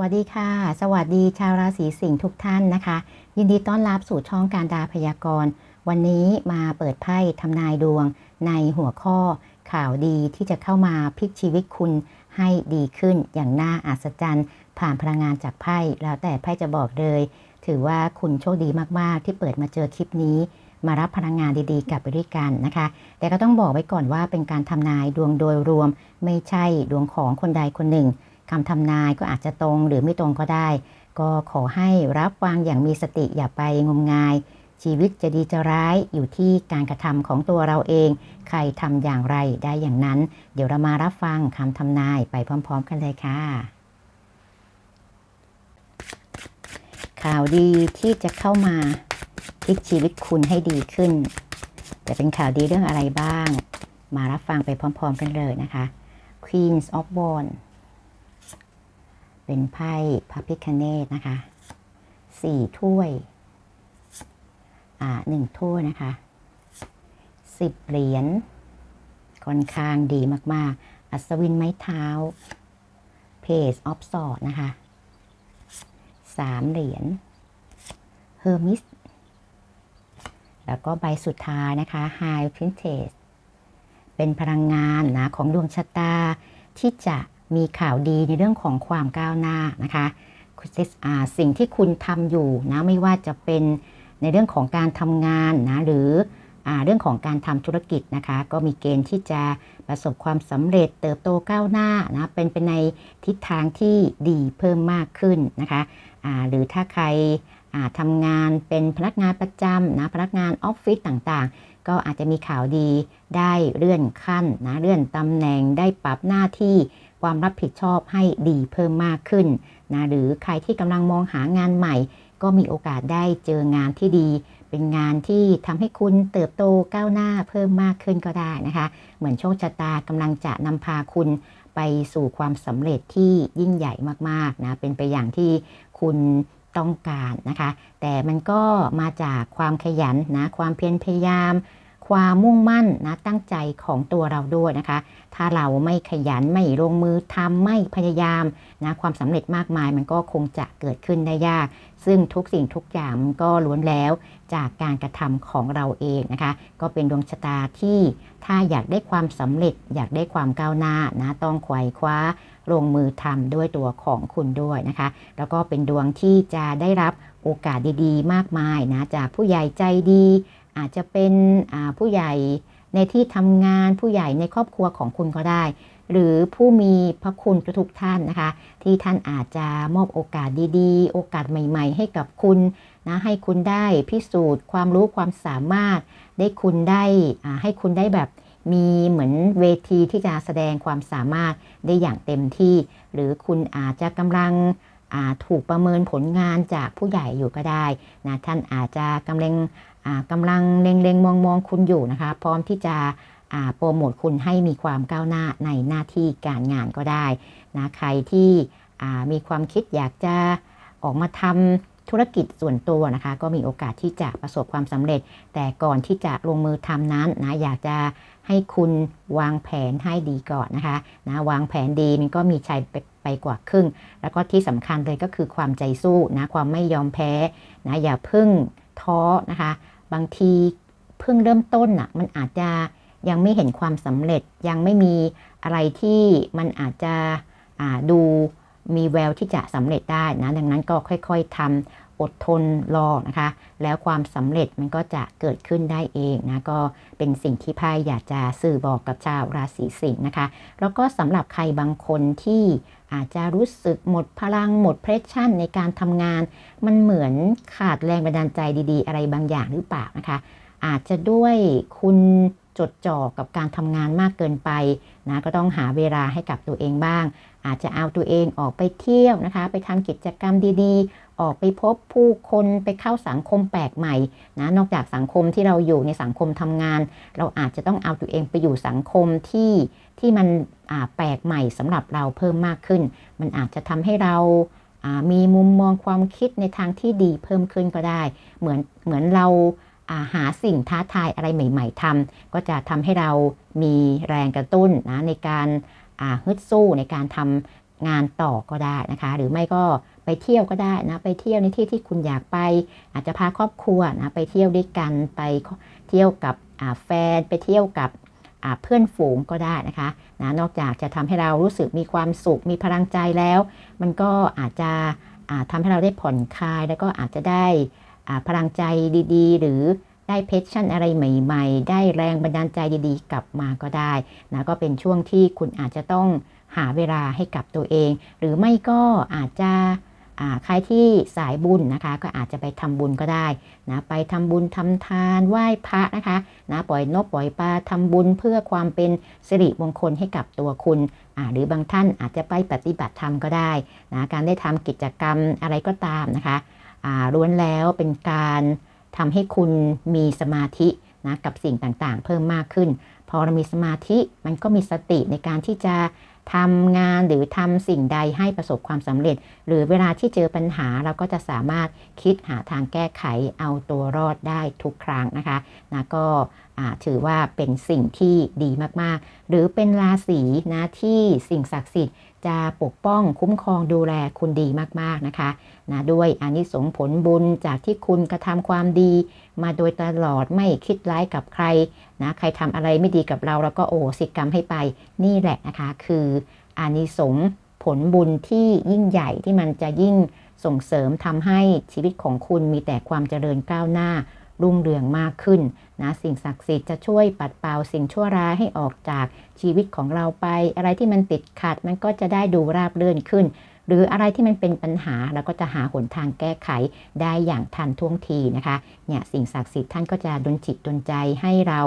วัสดีค่ะ สวัสดีชาวราศีสิงห์ทุกท่านนะคะ ยินดีต้อนรับสู่ช่องการดาพยากรณ์ วันนี้มาเปิดไพ่ทำนายดวงในหัวข้อข่าวดีที่จะเข้ามาพลิกชีวิตคุณให้ดีขึ้นอย่างน่าอัศจรรย์ ผ่านพลังงานจากไพ่แล้วแต่ไพ่จะบอกเลย ถือว่าคุณโชคดีมากๆ ที่เปิดมาเจอคลิปนี้ มารับพลังงานดีๆ กลับไปด้วยกันนะคะ แต่ก็ต้องบอกไว้ก่อนว่าเป็นการทำนายดวงโดยรวม ไม่ใช่ดวงของคนใดคนหนึ่ง คำทำนายก็อาจจะตรงหรือไม่ตรงก็ได้ ก็ขอให้รับฟังอย่างมีสติอย่าไปงมงาย ชีวิตจะดีจะร้ายอยู่ที่การกระทำของตัวเราเอง ใครทำอย่างไรได้อย่างนั้น เดี๋ยวเรามารับฟังคำทำนายไปพร้อม ๆ กันเลยค่ะ ข่าวดีที่จะเข้ามาพลิกชีวิตคุณให้ดีขึ้น จะเป็นข่าวดีเรื่องอะไรบ้าง มารับฟังไปพร้อม ๆ กันเลยนะคะ Queens of Wands เป็นไพ่พระพิคเนตนะคะสี่ถ้วย อ่าหนึ่งถ้วยนะคะสิบเหรียญค่อนข้างดีมาก ๆ อัศวินไม้เท้าเพจออฟสอดนะคะสามเหรียญเฮอร์มิสแล้วก็ใบสุดท้ายนะคะ High Princess เป็นพลังงานนะของดวงชะตาที่จะ มีข่าวดีในเรื่องของความก้าวหน้านะคะสิ่งที่คุณทำอยู่นะไม่ว่าจะเป็นในเรื่องของการทำงานนะหรืออเรื่องของการทำธุรกิจนะคะ ก็มีเกณฑ์ที่จะประสบความสำเร็จเติบโตก้าวหน้านะเป็นไปในทิศทางที่ดีเพิ่มมากขึ้นนะคะหรือถ้าใครทำงานเป็นพนักงานประจำนะพนักงานออฟฟิศต่างๆ ก็อาจจะมีข่าวดีได้เลื่อนขั้นนะเลื่อนตำแหน่งได้ปรับหน้าที่ ความรับผิดชอบให้ดีเพิ่มมากขึ้นนะหรือใครที่กำลังมองหางานใหม่ ก็มีโอกาสได้เจองานที่ดี เป็นงานที่ทำให้คุณเติบโตก้าวหน้าเพิ่มมากขึ้นก็ได้นะคะ เหมือนโชคชะตากำลังจะนำพาคุณไปสู่ความสำเร็จที่ยิ่งใหญ่มากๆนะเป็นไปอย่างที่คุณต้องการนะคะ แต่มันก็มาจากความขยันนะความเพียรพยายาม ความมุ่งมั่นนะตั้งใจของตัวเราด้วยนะคะ ถ้าเราไม่ขยันไม่ลงมือทำไม่พยายามนะความสำเร็จมากมายมันก็คงจะเกิดขึ้นได้ยาก ซึ่งทุกสิ่งทุกอย่างมันก็ล้วนแล้วจากการกระทำของเราเองนะคะ ก็เป็นดวงชะตาที่ถ้าอยากได้ความสำเร็จ อยากได้ความก้าวหน้านะต้องไขว่คว้าลงมือทำด้วยตัวของคุณด้วยนะคะ แล้วก็เป็นดวงที่จะได้รับโอกาสดีๆ มากมายนะจากผู้ใหญ่ใจดี อาจจะเป็นผู้ใหญ่ในที่ทำงานผู้ใหญ่ในครอบครัวของคุณก็ได้ หรือผู้มีพระคุณทุกท่านนะคะ ที่ท่านอาจจะมอบโอกาสดีๆ โอกาสใหม่ ๆ ให้กับคุณนะให้คุณได้พิสูจน์ ความรู้ความสามารถ ได้คุณได้ให้คุณได้แบบมีเหมือนเวทีที่จะแสดงความสามารถได้อย่างเต็มที่ หรือคุณอาจจะกำลัง ถูกประเมินผลงานจากผู้ใหญ่อยู่ก็ได้นะท่านอาจจะกำลังกำลังเล็งๆมองๆคุณอยู่นะคะ พร้อมที่จะโปรโมทคุณให้มีความก้าวหน้าในหน้าที่การงานก็ได้นะใครที่มีความคิดอยากจะออกมาทำ ธุรกิจส่วนตัวนะคะ ก็มีโอกาสที่จะประสบความสำเร็จ แต่ก่อนที่จะลงมือทำนั้นนะอยากจะให้คุณวางแผนให้ดีก่อนนะคะนะวางแผนดีมันก็มีชัยไปไปกว่าครึ่ง แล้วก็ที่สำคัญเลยก็คือความใจสู้นะความไม่ยอมแพ้นะอย่าพึ่งท้อนะคะ บางทีเพิ่งเริ่มต้นอะมันอาจจะยังไม่เห็นความสำเร็จยังไม่มีอะไรที่มันอาจจะดู มีแววที่จะสำเร็จได้นะดังนั้นก็ค่อยๆทำอดทนรอนะคะ แล้วความสำเร็จมันก็จะเกิดขึ้นได้เองนะก็เป็นสิ่งที่ไพ่อยากจะสื่อบอกกับชาวราศีสิงห์นะคะ แล้วก็สำหรับใครบางคนที่อาจจะรู้สึกหมดพลังหมดเพรสชั่นในการทำงาน มันเหมือนขาดแรงบันดาลใจดีๆ อะไรบางอย่างหรือเปล่านะคะ อาจจะด้วยคุณจดจ่อกับการทำงานมากเกินไปนะก็ต้องหาเวลาให้กับตัวเองบ้าง อาจจะเอาตัวเองออกไปเที่ยวนะคะ ไปทำกิจกรรมดีๆ ออกไปพบผู้คนไปเข้าสังคมแปลกใหม่นะนอกจากสังคมที่เราอยู่ในสังคมทำงาน เราอาจจะต้องเอาตัวเองไปอยู่สังคมที่ที่มันแปลกใหม่สำหรับเราเพิ่มมากขึ้น มันอาจจะทำให้เรามีมุมมองความคิดในทางที่ดีเพิ่มขึ้นก็ได้ เหมือนเหมือนเราหาสิ่งท้าทายอะไรใหม่ ๆทำก็จะทำให้เรามีแรงกระตุ้นนะในการ ฮึดสู้ในการทงานต่อก็ได้นะคะ หรือไม่ก็ไปเที่ยวก็ได้นะไปเที่ยวในที่ที่คุณอยากไป อาจจะพาครอบครัวนะไปเที่ยวด้วยกันไปเที่ยวกับแฟนไปเที่ยวกับเพื่อนฝูงก็ได้นะคะนะนอกจากจะทำให้เรารู้สึกมีความสุขมีพลังใจแล้ว มันก็อาจจะอ่าทำให้เราได้ผ่อนคลาย แล้วก็อาจจะได้พลังใจดี ๆ หรือ ได้เพชชั่นอะไรใหม่ ๆ ได้แรงบันดาลใจดีๆ กลับมาก็ได้นะก็เป็นช่วงที่คุณอาจจะต้องหาเวลาให้กับตัวเอง หรือไม่ก็อาจจะใครที่สายบุญนะคะ ก็อาจจะไปทำบุญก็ได้นะไปทำบุญทำทานไหว้พระนะคะนะปล่อยนกปล่อยปลาทำบุญเพื่อความเป็นสิริมงคลให้กับตัวคุณ หรือบางท่านอาจจะไปปฏิบัติธรรมก็ได้นะการได้ทำกิจกรรมอะไรก็ตามนะคะอ่าล้วนแล้วเป็นการ ทำให้คุณมีสมาธินะกับสิ่งต่างๆ เพิ่มมากขึ้น พอเรามีสมาธิมันก็มีสติในการที่จะทำงานหรือทำสิ่งใดให้ประสบความสำเร็จ หรือเวลาที่เจอปัญหาเราก็จะสามารถคิดหาทางแก้ไขเอาตัวรอดได้ทุกครั้งนะคะนะก็ถือว่าเป็นสิ่งที่ดีมากๆ หรือเป็นราศีนะที่สิ่งศักดิ์สิทธิ์จะปกป้องคุ้มครองดูแลคุณดีมากๆนะคะนะด้วยอานิสงส์ผลบุญจากที่คุณกระทำความดี มาโดยตลอดไม่คิดร้ายกับใครนะใครทำอะไรไม่ดีกับเราเราก็โอ้สิกรรมให้ไปนี่แหละนะคะคืออานิสงส์ผลบุญที่ยิ่งใหญ่ที่มันจะยิ่งส่งเสริมทำให้ชีวิตของคุณมีแต่ความเจริญก้าวหน้า รุ่งเรืองมากขึ้นนะสิ่งศักดิ์สิทธิ์จะช่วยปัดเป่าสิ่งชั่วร้ายให้ออกจากชีวิตของเราไป อะไรที่มันติดขัดมันก็จะได้ดูราบเรื่อนขึ้น หรืออะไรที่มันเป็นปัญหาเราก็จะหาหนทางแก้ไขได้อย่างทันท่วงทีนะคะเนี่ยสิ่งศักดิ์สิทธิ์ท่านก็จะดลจิตดลใจให้เรา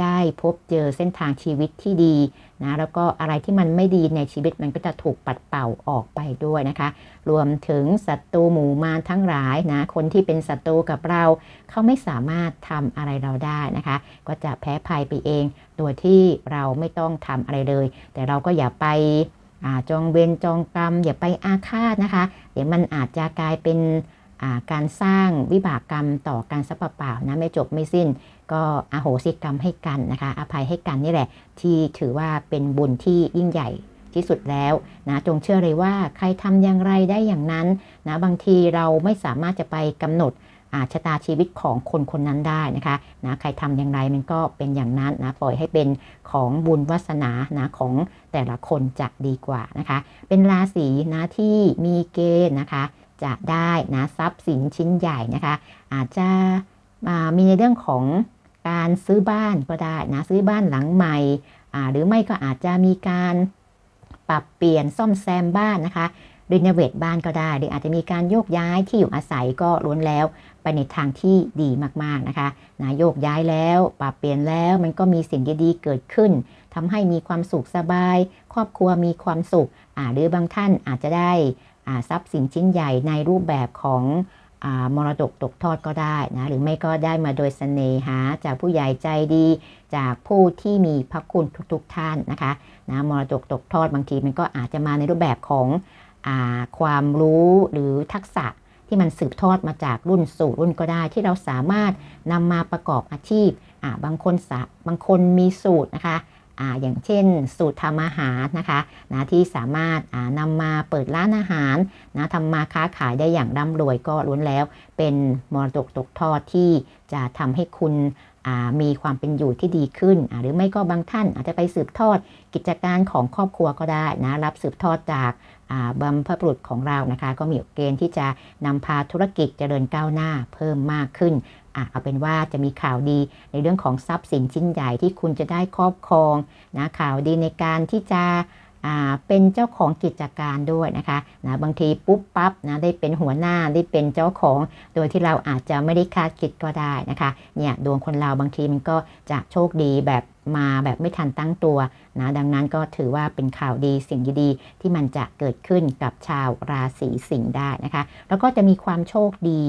ได้พบเจอเส้นทางชีวิตที่ดีนะแล้วก็อะไรที่มันไม่ดีในชีวิตมันก็จะถูกปัดเป่าออกไปด้วยนะคะ รวมถึงศัตรูหมู่มารทั้งหลายนะคนที่เป็นศัตรูกับเรา เขาไม่สามารถทำอะไรเราได้นะคะ ก็จะแพ้ภัยไปเองโดยที่เราไม่ต้องทำอะไรเลย แต่เราก็อย่าไป จองเวรจองกรรม อย่าไปอาฆาตนะคะ เดี๋ยวมันอาจจะกลายเป็นการสร้างวิบากกรรมต่อการสัพเปล่าๆนะไม่จบไม่สิ้น ก็อโหสิกรรมให้กันนะคะ อภัยให้กันนี่แหละ ที่ถือว่าเป็นบุญที่ยิ่งใหญ่ที่สุดแล้วนะจงเชื่อเลยว่าใครทำอย่างไรได้อย่างนั้นนะบางทีเราไม่สามารถจะไปกำหนด ชะตาชีวิตของคนคนนั้นได้นะคะนะใครทำอย่างไรมันก็เป็นอย่างนั้นนะปล่อยให้เป็นของบุญวาสนานะของแต่ละคนจะดีกว่านะคะ เป็นราศีนะที่มีเกณฑ์นะคะจะได้นะทรัพย์สินชิ้นใหญ่นะคะ อาจจะมีในเรื่องของการซื้อบ้านก็ได้นะซื้อบ้านหลังใหม่หรือไม่ก็อาจจะมีการปรับเปลี่ยนซ่อมแซมบ้านนะคะรีโนเวทบ้านก็ได้หรืออาจจะมีการโยกย้ายที่อยู่อาศัยก็ล้วนแล้ว ในทางที่ดีมากๆนะคะนะโยกย้ายแล้วปรับเปลี่ยนแล้วมันก็มีสิ่งดีๆเกิดขึ้นทำให้มีความสุขสบาย ครอบครัวมีความสุขหรือบางท่านอาจจะได้ทรัพย์สินชิ้นใหญ่ในรูปแบบของมรดกตกทอดก็ได้นะหรือไม่ก็ได้มาโดยเสน่หาจากผู้ใหญ่ใจดี จากผู้ที่มีพระคุณทุกๆท่านนะคะนะมรดกตกทอดบางทีมันก็อาจจะมาในรูปแบบของอความรู้หรือทักษะ ที่มันสืบทอดมาจากรุ่นสู่รุ่นก็ได้ ที่เราสามารถนำมาประกอบอาชีพบางคนบางคนมีสูตรนะคะออย่างเช่น สูตรทำอาหารนะคะนะที่สามารถนำมาเปิดร้านอาหารนะทำมาค้าขายได้อย่างร่ำรวยก็ล้วนแล้ว เป็นมรดกตกทอดที่จะทำให้คุณ มีความเป็นอยู่ที่ดีขึ้น หรือไม่ก็บางท่านอาจจะไปสืบทอดกิจการของครอบครัวก็ได้นะรับสืบทอดจากบัมพบุรุษของเรานะคะ ก็มีเกณฑ์ที่จะนำพาธุรกิจเจริญก้าวหน้าเพิ่มมากขึ้นอเอาเป็นว่าจะมีข่าวดีในเรื่องของทรัพย์สินชิ้นใหญ่ที่คุณจะได้ครอบครองนะข่าวดีในการที่จะ เป็นเจ้าของกิจการด้วยนะคะนะบางทีปุ๊บปั๊บนะได้เป็นหัวหน้าได้เป็นเจ้าของ โดยที่เราอาจจะไม่ได้คาดคิดก็ได้นะคะเนี่ยดวงคนเราบางทีมันก็จะโชคดีแบบมาแบบไม่ทันตั้งตัวนะดังนั้นก็ถือว่าเป็นข่าวดีสิ่งดีๆที่มันจะเกิดขึ้นกับชาวราศีสิงห์ได้นะคะ แล้วก็จะมีความโชคดี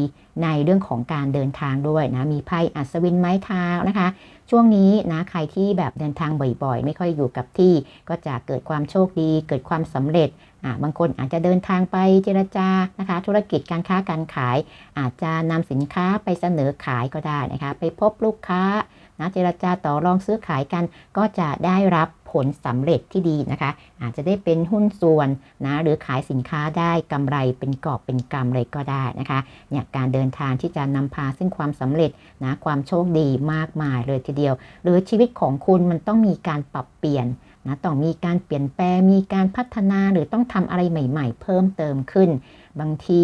ในเรื่องของการเดินทางด้วยนะมีไพ่อัศวินไม้เท้านะคะ ช่วงนี้นะใครที่แบบเดินทางบ่อยๆ ไม่ค่อยอยู่กับที่ ก็จะเกิดความโชคดี เกิดความสำเร็จอ่าบางคนอาจจะเดินทางไปเจรจานะคะ ธุรกิจการค้าการขาย อาจจะนำสินค้าไปเสนอขายก็ได้นะคะ ไปพบลูกค้านะเจรจาต่อรองซื้อขายกันก็จะได้รับ ผลสำเร็จที่ดีนะคะ อาจจะได้เป็นหุ้นส่วนนะหรือขายสินค้าได้กำไรเป็นกอบเป็นกำเลยก็ได้นะคะเนี่ยการเดินทางที่จะนำพาซึ่งความสำเร็จนะความโชคดีมากมายเลยทีเดียว หรือชีวิตของคุณมันต้องมีการปรับเปลี่ยนนะต้องมีการเปลี่ยนแปลงมีการพัฒนาหรือต้องทำอะไรใหม่ ๆ เพิ่มเติมขึ้น บางที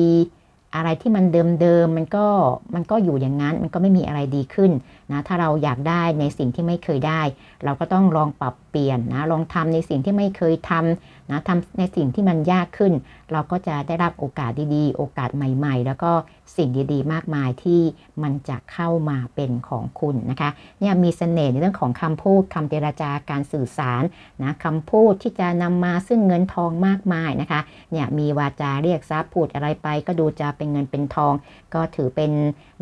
อะไรที่มันเดิมๆมันก็มันก็อยู่อย่างนั้นมันก็ไม่มีอะไรดีขึ้นนะถ้าเราอยากได้ในสิ่งที่ไม่เคยได้ เราก็ต้องลองปรับเปลี่ยนนะลองทำในสิ่งที่ไม่เคยทำนะทำในสิ่งที่มันยากขึ้น เราก็จะได้รับโอกาสดีๆ โอกาสใหม่ๆ แล้วก็สิ่งดีๆ มากมายที่มันจะเข้ามาเป็นของคุณนะคะเนี่ยมีเสน่ห์ในเรื่องของคำพูดคำเจราจาการสื่อสารนะคำพูดที่จะนำมาซึ่งเงินทองมากมายนะคะเนี่ยมีวาจาเรียกทรัพย์พูดอะไรไป ก็ดูจะเป็นเงินเป็นทอง ก็ถือเป็น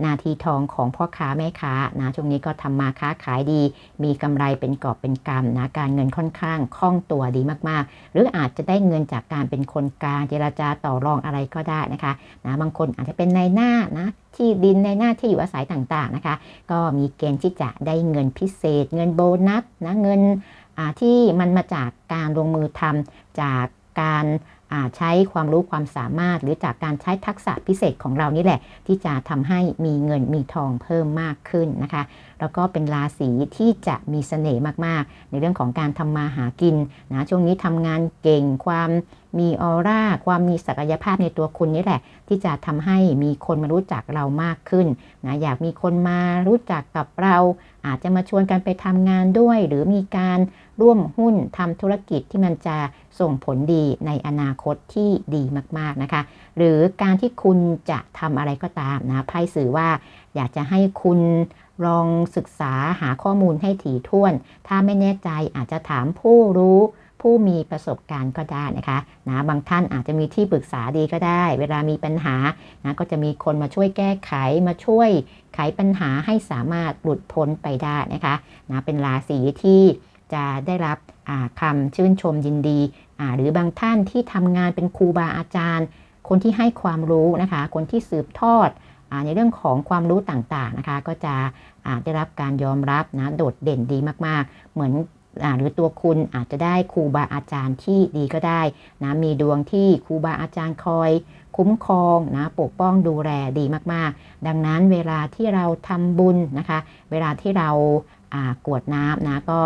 นาทีทองของพ่อค้าแม่ค้านะช่วงนี้ก็ทำมาค้าขายดี มีกำไรเป็นกอบเป็นกำนะการเงินค่อนข้างคล่องตัวดีมากๆ หรืออาจจะได้เงินจากการเป็นคนกลางเจราจาต่อรองอะไรก็ได้นะคะนะบางคนอาจจะเป็นในหน้านะที่ดินในหน้าที่อยู่อาศัยต่างๆนะคะ ก็มีเกณฑ์ที่จะได้เงินพิเศษ เงินโบนัสนะเงินที่มันมาจากการลงมือทำจากการ ใช้ความรู้ความสามารถ หรือจากการใช้ทักษะพิเศษของเรานี่แหละ ที่จะทำให้มีเงินมีทองเพิ่มมากขึ้นนะคะ แล้วก็เป็นราศีที่จะมีเสน่ห์มากๆ ในเรื่องของการทำมาหากินนะช่วงนี้ทำงานเก่งความมีออร่าความมีศักยภาพในตัวคุณนี่แหละ ที่จะทำให้มีคนมารู้จักเรามากขึ้นนะอยากมีคนมารู้จักกับเรา อาจจะมาชวนกันไปทำงานด้วย หรือมีการร่วมหุ้นทำธุรกิจที่มันจะส่งผลดีในอนาคตที่ดีมากๆนะคะ หรือการที่คุณจะทำอะไรก็ตามนะไพ่สื่อว่าอยากจะให้คุณ ลองศึกษาหาข้อมูลให้ถี่ถ้วน ถ้าไม่แน่ใจอาจจะถามผู้รู้ผู้มีประสบการณ์ก็ได้นะคะนะบางท่านอาจจะมีที่ปรึกษาดีก็ได้ เวลามีปัญหานะก็จะมีคนมาช่วยแก้ไขมาช่วยไขปัญหาให้สามารถหลุดพ้นไปได้นะคะนะเป็นราศีที่จะได้รับคำชื่นชมยินดี หรือบางท่านที่ทำงานเป็นครูบาอาจารย์ คนที่ให้ความรู้นะคะ คนที่สืบทอด ในเรื่องของความรู้ต่างๆนะคะ ก็จะได้รับการยอมรับนะโดดเด่นดีมากๆ เหมือนหรือตัวคุณอาจจะได้ครูบาอาจารย์ที่ดีก็ได้นะมีดวงที่ครูบาอาจารย์คอย คุ้มครองนะปกป้องดูแลดีมากๆ ดังนั้นเวลาที่เราทำบุญนะคะ เวลาที่เรา กวดน้ำนะก็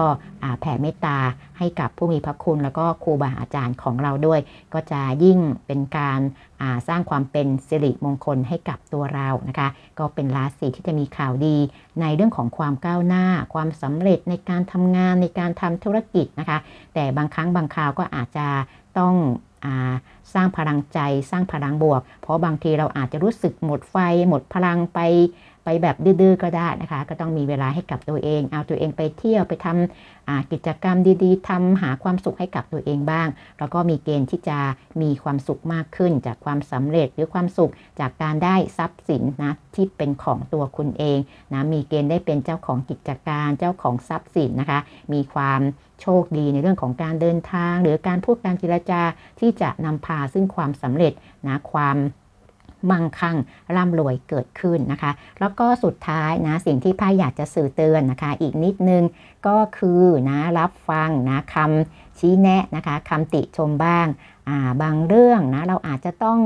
แผ่เมตตาให้กับผู้มีพระคุณ แล้วก็ครูบาอาจารย์ของเราด้วย ก็จะยิ่งเป็นการสร้างความเป็นสิริมงคลให้กับตัวเรานะคะ ก็เป็นราศีที่จะมีข่าวดี ในเรื่องของความก้าวหน้า ความสำเร็จในการทำงานในการทำธุรกิจนะคะ แต่บางครั้งบางคราวก็อาจจะต้องสร้างพลังใจสร้างพลังบวก เพราะบางทีเราอาจจะรู้สึกหมดไฟหมดพลังไป ไปแบบดื้อๆก็ได้นะคะ ก็ต้องมีเวลาให้กับตัวเอง เอาตัวเองไปเที่ยวไปทำกิจกรรมดีๆทำหาความสุขให้กับตัวเองบ้าง แล้วก็มีเกณฑ์ที่จะมีความสุขมากขึ้น จากความสำเร็จหรือความสุขจากการได้ทรัพย์สินนะที่เป็นของตัวคุณเองนะมีเกณฑ์ได้เป็นเจ้าของกิจการเจ้าของทรัพย์สินนะคะ มีความโชคดีในเรื่องของการเดินทาง หรือการพูดการเจรจาที่จะนำพาซึ่งความสำเร็จนะความ มั่งคั่งร่ำรวยเกิดขึ้นนะคะ แล้วก็สุดท้ายนะสิ่งที่ไพ่อยากจะสื่อเตือนนะคะ อีกนิดนึงก็คือนะรับฟังนะคำชี้แนะนะคะคำติชมบ้างาบางเรื่องนะเราอาจจะต้อง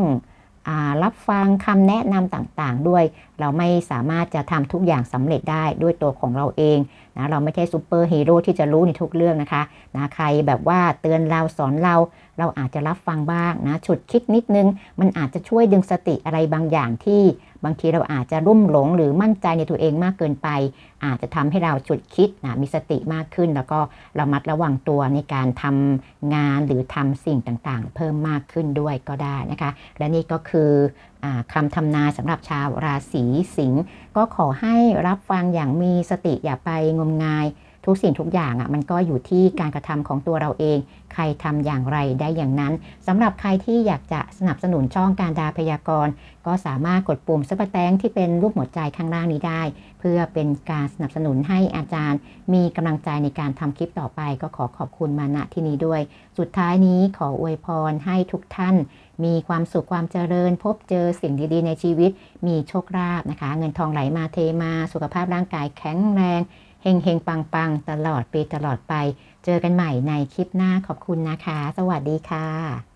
รับฟังคำแนะนำต่างๆ ด้วย เราไม่สามารถจะทำทุกอย่างสำเร็จได้ด้วยตัวของเราเองนะเราไม่ใช่ซูเปอร์ฮีโร่ที่จะรู้ในทุกเรื่องนะคะนะใครแบบว่าเตือนเราสอนเรา เราอาจจะรับฟังบ้างนะฉุดคิดนิดนึง มันอาจจะช่วยดึงสติอะไรบางอย่างที่บางทีเราอาจจะรุ่มหลงหรือมั่นใจในตัวเองมากเกินไป อาจจะทำให้เราฉุดคิดนะมีสติมากขึ้น แล้วก็รามัดระวังตัวในการทำงานหรือทำสิ่งต่างๆ เพิ่มมากขึ้นด้วยก็ได้นะคะ และนี่ก็คืออคำทำนายสำหรับชาวราศีสิงห์ก็ขอให้รับฟังอย่างมีสติอย่าไปงมงาย ทุกสิ่งทุกอย่างอะมันก็อยู่ที่การกระทำของตัวเราเอง ใครทำอย่างไรได้อย่างนั้นสำหรับใครที่อยากจะสนับสนุนช่องการดาพยากรณ์ ก็สามารถกดปุ่มซับแตงที่เป็นรูปหัวใจข้างล่างนี้ได้ เพื่อเป็นการสนับสนุนให้อาจารย์ มีกำลังใจในการทำคลิปต่อไป ก็ขอขอบคุณมาณที่นี้ด้วย สุดท้ายนี้ขออวยพรให้ทุกท่านมีความสุขความเจริญ พบเจอสิ่งดีๆ ในชีวิต มีโชคลาภนะคะ เงินทองไหลมาเทมา สุขภาพร่างกายแข็งแรง เฮงเฮงปังปังตลอดปีตลอดไป เจอกันใหม่ในคลิปหน้าขอบคุณนะคะ สวัสดีค่ะ